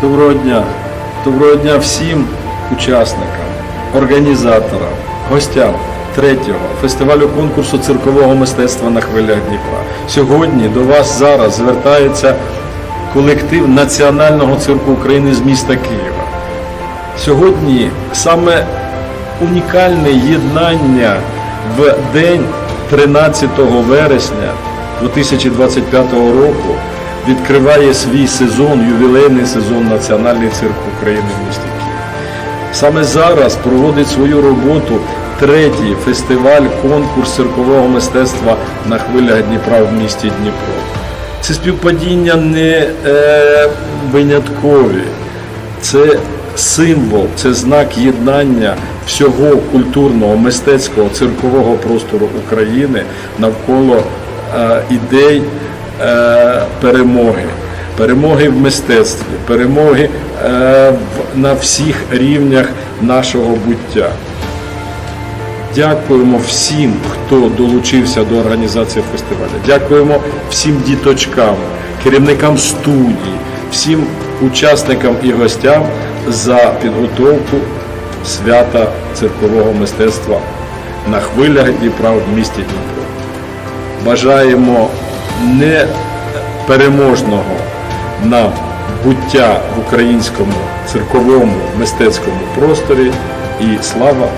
Доброго дня. Доброго дня всім учасникам, організаторам, гостям третього фестивалю конкурсу циркового мистецтва на хвилях Дніпра. Сьогодні до вас зараз звертається колектив Національного цирку України з міста Києва. Сьогодні саме унікальне єднання в день 13 вересня 2025 року відкриває свій сезон, ювілейний сезон Національний цирк України в місті Київ. Саме зараз проводить свою роботу третій фестиваль конкурс циркового мистецтва на хвилях Дніпра в місті Дніпро. Ці співпадіння не е, виняткові. Це символ, це знак єднання всього культурного, мистецького, циркового простору України навколо е, ідей перемоги. Перемоги в мистецтві, перемоги е, на всіх рівнях нашого буття. Дякуємо всім, хто долучився до організації фестивалю. Дякуємо всім діточкам, керівникам студій, всім учасникам і гостям за підготовку свята циркового мистецтва на хвилях Дніпра в місті Дніпро. Бажаємо непереможного на буття в українському цирковому мистецькому просторі. І слава